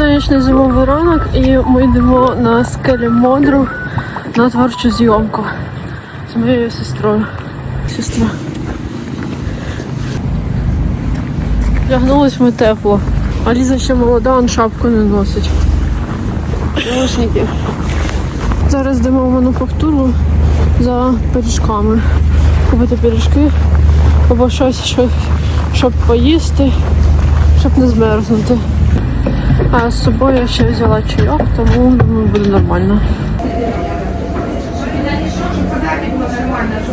сонячний зимовий ранок і ми йдемо на скелі Модру на творчу зйомку з моєю сестрою. Сестра. Вдягнулись ми тепло. А Ліза ще молода, он шапку не носить. Наушники. Зараз йдемо в мануфактуру за пиріжками. Купити пиріжки або щось, що- щоб поїсти, щоб не змерзнути. А з собою я ще взяла чайок, тому думаю, буде нормально.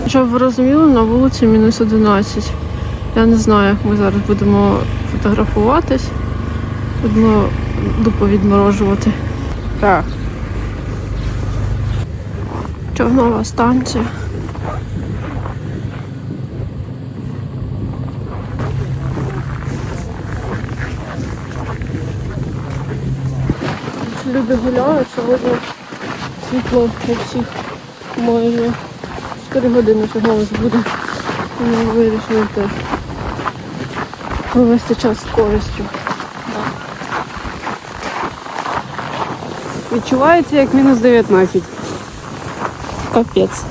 Щоб ви розуміли, на вулиці мінус 11. Я не знаю, як ми зараз будемо фотографуватись. Будемо дупу відморожувати. Так. Човнова станція. Люди гуляють, сьогодні світло у всіх майже 4 години чогось буде. Ми вирішили теж провести час з користю. Відчувається як мінус 19. Капець.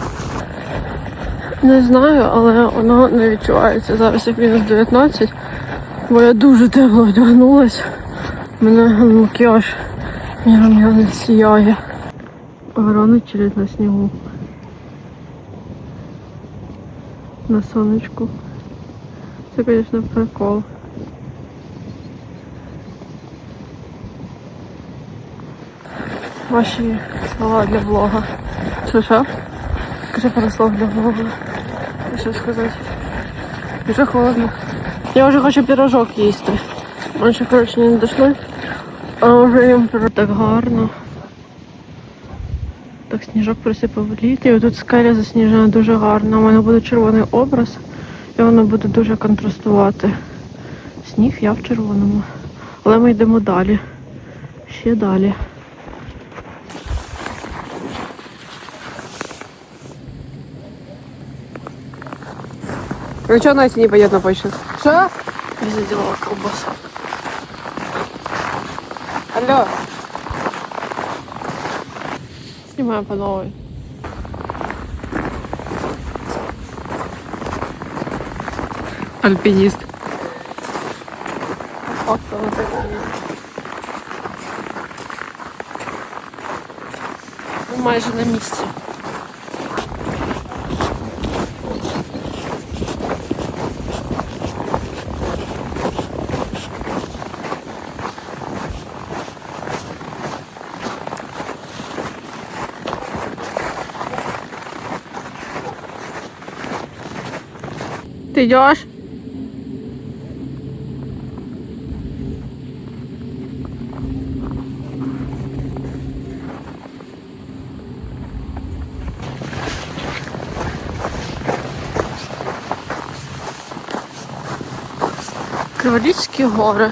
Не знаю, але воно не відчувається зараз як мінус 19, бо я дуже тепло вдягнулась. У мене макіяж не сіяє. Ворони чилять на снігу. На сонечку. Це, звісно, прикол. Ваші слова для влога. Що що? Скажи пару слов для влога. Що сказати? Дуже холодно. Я вже хочу пірожок їсти. Ми ще, коротше, не дійшли. А вже їм. Так гарно. Так сніжок присипав літ. І тут скеля засніжена дуже гарно. У мене буде червоний образ. І воно буде дуже контрастувати. Сніг, я в червоному. Але ми йдемо далі. Ще далі. Ви чого Настя не пойдет на почту? Що? Я заделала колбасу. Алло. Снимаем по новой. Альпініст. Фактом это есть. Ну, майже на місці. Ты идешь? Криворізькі гори.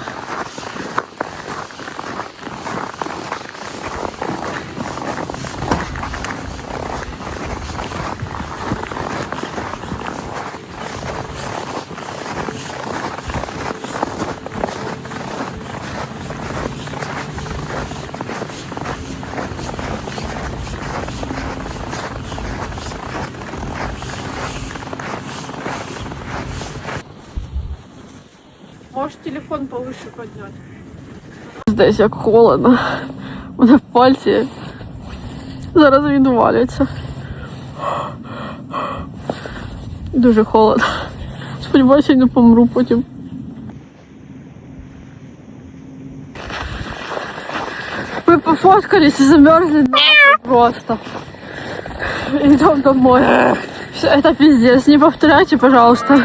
Можешь телефон повыше поднять? Здесь як холодно. У мене пальці зараз відваляться. Дуже холодно. Сподіваюся, я не помру потім. Ми пофоткались і замерзли нахуй просто. Идем домой. Все, это пиздец. Не повторяйте, пожалуйста.